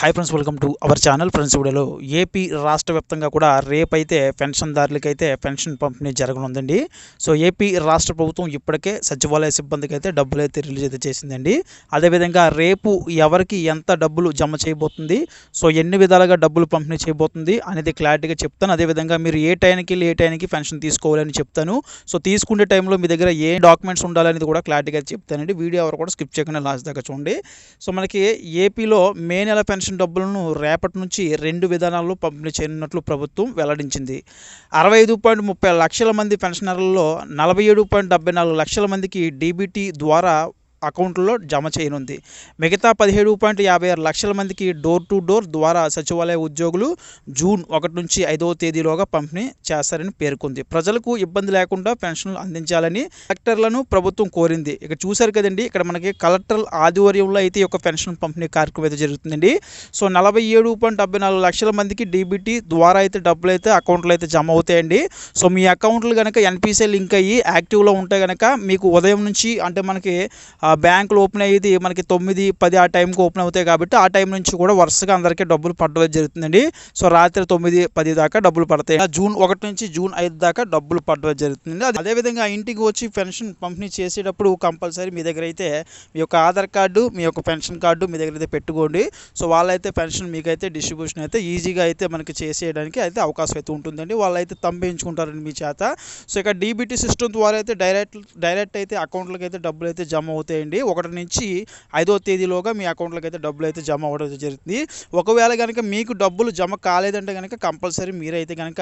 Hi friends welcome to our channel friends వీడియోలో AP రాష్ట్ర వ్యాప్తంగా కూడా రేపైతే పెన్షన్దారులకైతే అయితే పెన్షన్ పంపిణీ జరగనుందండి. సో ఏపీ రాష్ట్ర ప్రభుత్వం ఇప్పటికే సచివాలయ సిబ్బందికి అయితే డబ్బులు అయితే రిలీజ్ అయితే చేసిందండి. అదేవిధంగా రేపు ఎవరికి ఎంత డబ్బులు జమ చేయబోతుంది? సో ఎన్ని విధాలుగా డబ్బులు పంపిణీ చేయబోతుంది అనేది క్లారిటీగా చెప్తాను. అదేవిధంగా మీరు ఏ టైంకి వెళ్ళి ఏ టైంకి పెన్షన్ తీసుకోవాలని చెప్తాను. సో తీసుకునే టైంలో మీ దగ్గర ఏ డాక్యుమెంట్స్ ఉండాలనేది కూడా క్లారిటీగా చెప్తానండి. వీడియో ఎవరు కూడా స్కిప్ చేయకుండా లాస్ట్ దాకా చూడండి. సో మనకి ఏపీలో మే నెల పెన్షన్ డబ్బులను రేపటి నుంచి రెండు విధానాల్లో పంపిణీ చేయనున్నట్లు ప్రభుత్వం వెల్లడించింది. అరవై ఐదు పాయింట్ ముప్పై లక్షల మంది పెన్షనర్లలో నలభై ఏడు పాయింట్ డెబ్బై నాలుగు లక్షల మందికి డీబీటీ ద్వారా అకౌంట్లో జమ చేయనుంది. మిగతా పదిహేడు పాయింట్ యాభై ఆరు లక్షల మందికి డోర్ టు డోర్ ద్వారా సచివాలయ ఉద్యోగులు జూన్ ఒకటి నుంచి ఐదవ తేదీలోగా పంపిణీ చేస్తారని పేర్కొంది. ప్రజలకు ఇబ్బంది లేకుండా పెన్షన్లు అందించాలని కలెక్టర్లను ప్రభుత్వం కోరింది. ఇక చూశారు కదండి ఇక్కడ మనకి కలెక్టర్ ఆధ్వర్యంలో అయితే ఈ యొక్క పెన్షన్ పంపిణీ కార్యక్రమం అయితే జరుగుతుందండి. సో నలభై ఏడు పాయింట్ డెబ్బై నాలుగు లక్షల మందికి డీబీటీ ద్వారా అయితే డబ్బులు అయితే అకౌంట్లో అయితే జమ అవుతాయండి. సో మీ అకౌంట్లు కనుక ఎన్పిసిఐ లింక్ అయ్యి యాక్టివ్లో ఉంటే కనుక మీకు ఉదయం నుంచి అంటే మనకి బ్యాంకులు ఓపెన్ అయ్యేది మనకి తొమ్మిది పది ఆ టైంకి ఓపెన్ అవుతాయి కాబట్టి ఆ టైం నుంచి కూడా వరుసగా అందరికీ డబ్బులు పడడం జరుగుతుందండి. సో రాత్రి తొమ్మిది పది దాకా డబ్బులు పడతాయి. జూన్ ఒకటి నుంచి జూన్ ఐదు దాకా డబ్బులు పడడం జరుగుతుంది అదే- అదేవిధంగా ఇంటికి వచ్చి పెన్షన్ పంపిణీ చేసేటప్పుడు కంపల్సరీ మీ దగ్గర అయితే మీ యొక్క ఆధార్ కార్డు మీ యొక్క పెన్షన్ కార్డు మీ దగ్గర అయితే పెట్టుకోండి. సో వాళ్ళైతే పెన్షన్ మీకైతే డిస్ట్రిబ్యూషన్ అయితే ఈజీగా అయితే మనకి చేసేయడానికి అయితే అవకాశం అయితే ఉంటుందండి. వాళ్ళైతే తంబేయించుకుంటారండి మీ చేత. సో ఇక డీబీటీ సిస్టమ్ ద్వారా అయితే డైరెక్ట్ డైరెక్ట్ అయితే అకౌంట్లకు అయితే డబ్బులు అయితే జమ అవుతాయి. అవుతాయండి ఒకటి నుంచి ఐదో తేదీలోగా మీ అకౌంట్లోకి అయితే డబ్బులు అయితే జమ అవ్వడం జరుగుతుంది ఒకవేళ కనుక మీకు డబ్బులు జమ కాలేదంటే కనుక కంపల్సరీ మీరైతే కనుక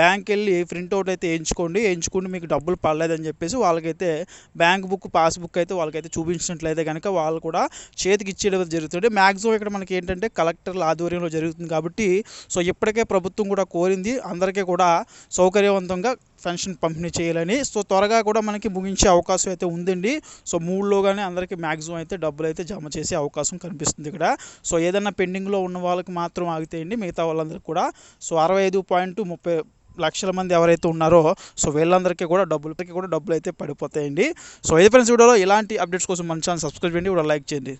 బ్యాంక్ వెళ్ళి ప్రింట్అవుట్ అయితే వేయించుకోండి వేయించుకుంటే మీకు డబ్బులు పడలేదని చెప్పేసి వాళ్ళకైతే బ్యాంక్ బుక్ పాస్బుక్ అయితే వాళ్ళకైతే చూపించినట్లయితే కనుక వాళ్ళు కూడా చేతికి ఇచ్చేయడం జరుగుతుంది. మ్యాక్సిమం ఇక్కడ మనకి ఏంటంటే కలెక్టర్ల ఆధ్వర్యంలో జరుగుతుంది కాబట్టి సో ఇప్పటికే ప్రభుత్వం కూడా కోరింది. అందరికీ కూడా సౌకర్యవంతంగా పెన్షన్ పంపిణీ చేయాలని. సో త్వరగా కూడా మనకి ముగించే అవకాశం అయితే ఉందండి. సో మూడులోగానే అందరికీ మ్యాక్సిమం అయితే డబ్బులు అయితే జమ చేసే అవకాశం కనిపిస్తుంది ఇక్కడ. సో ఏదైనా పెండింగ్లో ఉన్న వాళ్ళకి మాత్రం ఆగితేయండి మిగతా వాళ్ళందరికీ కూడా. సో అరవై ఐదు పాయింట్ ముప్పై లక్షల మంది ఎవరైతే ఉన్నారో సో వీళ్ళందరికీ కూడా డబ్బులకి కూడా డబ్బులు అయితే పడిపోతాయండి. సో ఇది ఫ్రెండ్స్ వీడియోలో ఇలాంటి అప్డేట్స్ కోసం మన ఛానల్ సబ్స్క్రైబ్ చేయండి. కూడా లైక్ చేయండి.